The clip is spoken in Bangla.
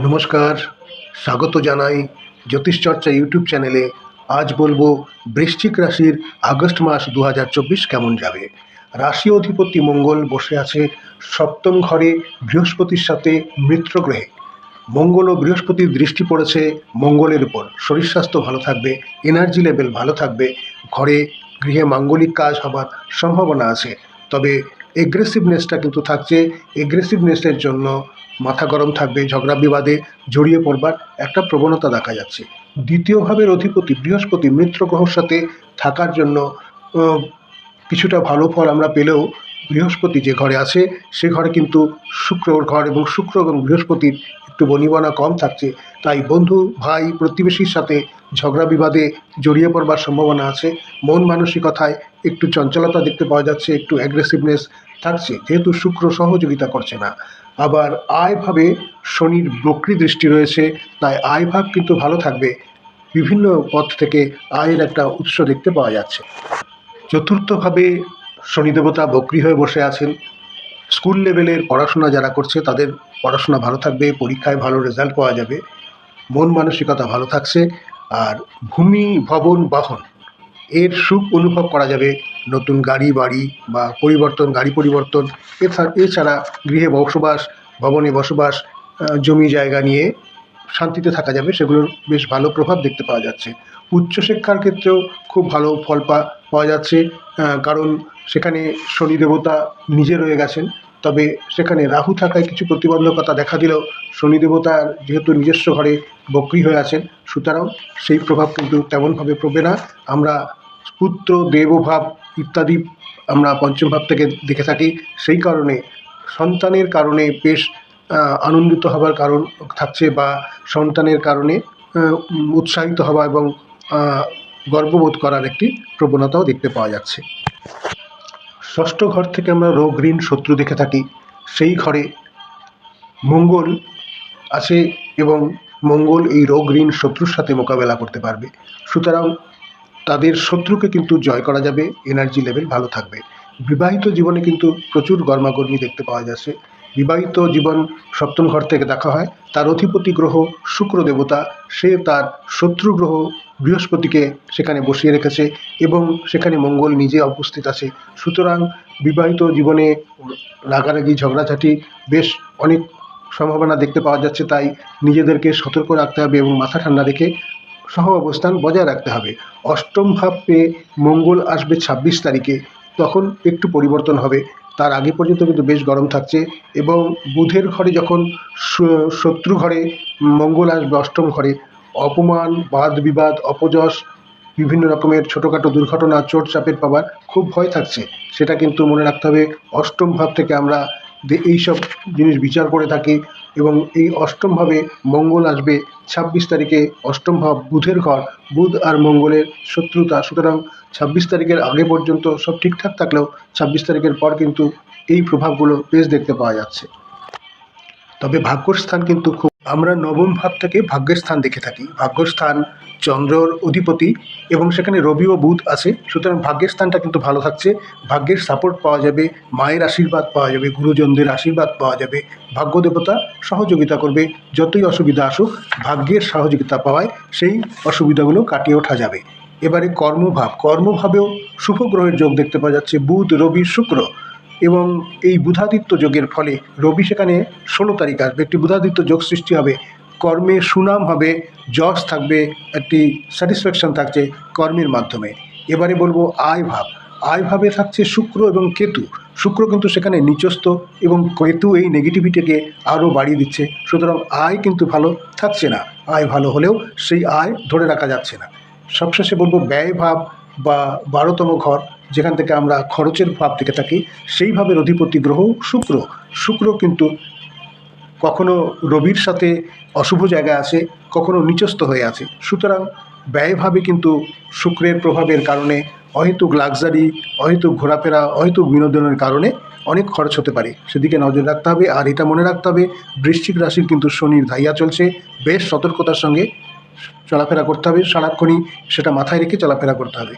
নমস্কার, স্বাগত জানাই জ্যোতিষচর্চা ইউটিউব চ্যানেলে। আজ বলব বৃশ্চিক রাশির আগস্ট মাস দু হাজার চব্বিশ কেমন যাবে? রাশি অধিপতি মঙ্গল বসে আছে সপ্তম ঘরে, বৃহস্পতির সাথে মিত্র গ্রহে। মঙ্গল ও বৃহস্পতির দৃষ্টি পড়েছে মঙ্গলের উপর। শরীর স্বাস্থ্য ভালো থাকবে এনার্জি লেভেল ভালো থাকবে। ঘরে গৃহে মাঙ্গলিক কাজ হবার সম্ভাবনা আছে। তবে এগ্রেসিভনেসটা কিন্তু থাকছে। এগ্রেসিভনেসের জন্য মাথা গরম থাকবে, ঝগড়া বিবাদে জড়িয়ে পড়বার একটা প্রবণতা দেখা যাচ্ছে। দ্বিতীয় ভাবের অধিপতি বৃহস্পতি মিত্র গ্রহর সাথে থাকার জন্য কিছুটা ভালো ফল আমরা পেলেও বৃহস্পতি যে ঘরে আছে, সে ঘরে কিন্তু শুক্রর ঘর এবং শুক্র এবং বৃহস্পতির একটু বনিবনা কম থাকছে। তাই বন্ধু, ভাই, প্রতিবেশীর সাথে ঝগড়া বিবাদে জড়িয়ে পড়বার সম্ভাবনা আছে। মন মানসিকতায় একটু চঞ্চলতা দেখতে পাওয়া যাচ্ছে, একটু অ্যাগ্রেসিভনেস থাকছে। যেহেতু শুক্র সহযোগিতা করছে না। আবার আয়ভাবে শনির বক্রি দৃষ্টি রয়েছে, তাই আয়ভাব কিন্তু ভালো থাকবে। বিভিন্ন পথ থেকে আয়ের একটা উৎস দেখতে পাওয়া যাচ্ছে। চতুর্থভাবে শনিদেবতা বক্রি হয়ে বসে আছেন। স্কুল লেভেলের পড়াশোনা যারা করছে, তাদের পড়াশোনা ভালো থাকবে, পরীক্ষায় ভালো রেজাল্ট পাওয়া যাবে, মন মানসিকতা ভালো থাকছে, আর ভূমি, ভবন, বাহন এর সুখ অনুভব করা যাবে। নতুন গাড়ি, বাড়ি বা পরিবর্তন, গাড়ি পরিবর্তন এছাড়া গৃহে বসবাস, ভবনে বসবাস জমি জায়গা নিয়ে শান্তিতে থাকা যাবে, সেগুলোর বেশ ভালো প্রভাব দেখতে পাওয়া যাচ্ছে। উচ্চশিক্ষার ক্ষেত্রেও খুব ভালো ফল পাওয়া যাচ্ছে কারণ সেখানে শনি দেবতা নিজে রয়ে গেছেন। তবে সেখানে রাহু থাকায় কিছু প্রতিবন্ধকতা দেখা দিলেও শনি দেবতার যেহেতু নিজস্ব ঘরে বক্রি হয়ে আছেন, সুতরাং সেই প্রভাব কিন্তু তেমনভাবে পড়বে না। আমরা পুত্র, দেবভাব ইত্যাদি আমরা পঞ্চম ভাব থেকে দেখে থাকি। সেই কারণে সন্তানের কারণে বেশ আনন্দিত হবার কারণ থাকছে বা সন্তানের কারণে উৎসাহিত হওয়া এবং গর্ববোধ করার একটি প্রবণতাও দেখতে পাওয়া যাচ্ছে। ষষ্ঠ ঘর থেকে আমরা রোগ, ঋণ, শত্রু দেখে থাকি। সেই ঘরে মঙ্গল আসে এবং মঙ্গল এই রোগ, ঋণ, শত্রুর সাথে মোকাবেলা করতে পারবে। সুতরাং তাদের শত্রুকে কিন্তু জয় করা যাবে এনার্জি লেভেল ভালো থাকবে। বিবাহিত জীবনে কিন্তু প্রচুর গরমাগর্মি দেখতে পাওয়া যাচ্ছে। বিবাহিত জীবন সপ্তম ঘর থেকে দেখা হয়। তার অধিপতি গ্রহ শুক্র দেবতা, সে তার শত্রু গ্রহ বৃহস্পতিকে সেখানে বসিয়ে রেখেছে এবং সেখানে মঙ্গল নিজে উপস্থিত আছে। সুতরাং বিবাহিত জীবনে রাগারাগি, ঝগড়াঝাটি বেশ অনেক সম্ভাবনা দেখতে পাওয়া যাচ্ছে। তাই নিজেদেরকে সতর্ক রাখতে হবে এবং মাথা ঠান্ডা রেখে সহ অবস্থান বজায় রাখতে হবে। অষ্টম ভাব পেয়ে মঙ্গল আসবে ছাব্বিশ তারিখে। তখন একটু পরিবর্তন হবে। তার আগে পর্যন্ত কিন্তু বেশ গরম থাকছে এবং বুধের ঘরে যখন শত্রু ঘরে, মঙ্গল আসবে অষ্টম ঘরে, অপমান, বাদ বিবাদ, অপযশ, বিভিন্ন রকমের ছোটোখাটো দুর্ঘটনা, চোট চাপের পাবার খুব ভয় থাকছে। সেটা কিন্তু মনে রাখতে হবে, অষ্টম ভাব থেকে আমরা এই সব জিনিস বিচার করে থাকি। এবং এই অষ্টম ভাবে মঙ্গল আসবে, ছাব্বিশ তারিখে অষ্টম ভাব বুধের ঘর, বুধ আর মঙ্গলের শত্রুতা। সুতরাং ছাব্বিশ তারিখের আগে পর্যন্ত সব ঠিকঠাক থাকলেও ছাব্বিশ তারিখের পর কিন্তু এই প্রভাবগুলো বেশ দেখতে পাওয়া যাচ্ছে। তবে ভাগ্যস্থান কিন্তু খুব আমরা নবম ভাব থেকে ভাগ্যস্থান দেখে থাকি। ভাগ্যস্থান চন্দ্রর অধিপতি এবং সেখানে রবি ও বুধ আছে। সুতরাং ভাগ্যের স্থানটা কিন্তু ভালো থাকছে। ভাগ্যের সাপোর্ট পাওয়া যাবে, মায়ের আশীর্বাদ পাওয়া যাবে, গুরুজনদের আশীর্বাদ পাওয়া যাবে। ভাগ্য দেবতা সহযোগিতা করবে। যতই অসুবিধা আসুক, ভাগ্যের সহযোগিতা পাওয়ায় সেই অসুবিধাগুলো কাটিয়ে ওঠা যাবে। এবারে কর্মভাব। কর্মভাবেও শুভ গ্রহের যোগ দেখতে পাওয়া যাচ্ছে। বুধ, রবি, শুক্র। এবং এই বুধাদিত্য যোগের ফলে রবি সেখানে ষোলো তারিখ আসবে। একটি বুধাদিত্য যোগ সৃষ্টি হবে। কর্মে সুনাম হবে, যশ থাকবে, একটি স্যাটিসফ্যাকশন থাকছে কর্মের মাধ্যমে। এবারে বলব আয় ভাব। আয় ভাবে থাকছে শুক্র এবং কেতু। শুক্র কিন্তু সেখানে নিচস্থ এবং কেতু এই নেগেটিভিটিকে আরও বাড়িয়ে দিচ্ছে। সুতরাং আয় কিন্তু ভালো থাকছে না। আয় ভালো হলেও সেই আয় ধরে রাখা যাচ্ছে না। সবশেষে বলব ব্যয় ভাব বা বারোতম ঘর। যেখান থেকে আমরা খরচের ভাব থেকে থাকি, সেইভাবে অধিপতি গ্রহ শুক্র। শুক্র কিন্তু কখনো রবির সাথে অশুভ জায়গায় আছে, কখনো নিচস্থ হয়ে আছে। সুতরাং ব্যয়ভাবে কিন্তু শুক্রের প্রভাবের কারণে, অহেতুক লাক্সারি, অহেতুক ঘোরাফেরা, অহেতুক বিনোদনের কারণে অনেক খরচ হতে পারে। সেদিকে নজর রাখতে হবে, আর এটা মনে রাখতে হবে, বৃশ্চিক রাশির কিন্তু শনির ধাইয়া চলছে। বেশ সতর্কতার সঙ্গে চলাফেরা করতে হবে, সারাক্ষণই সেটা মাথায় রেখে চলাফেরা করতে হবে।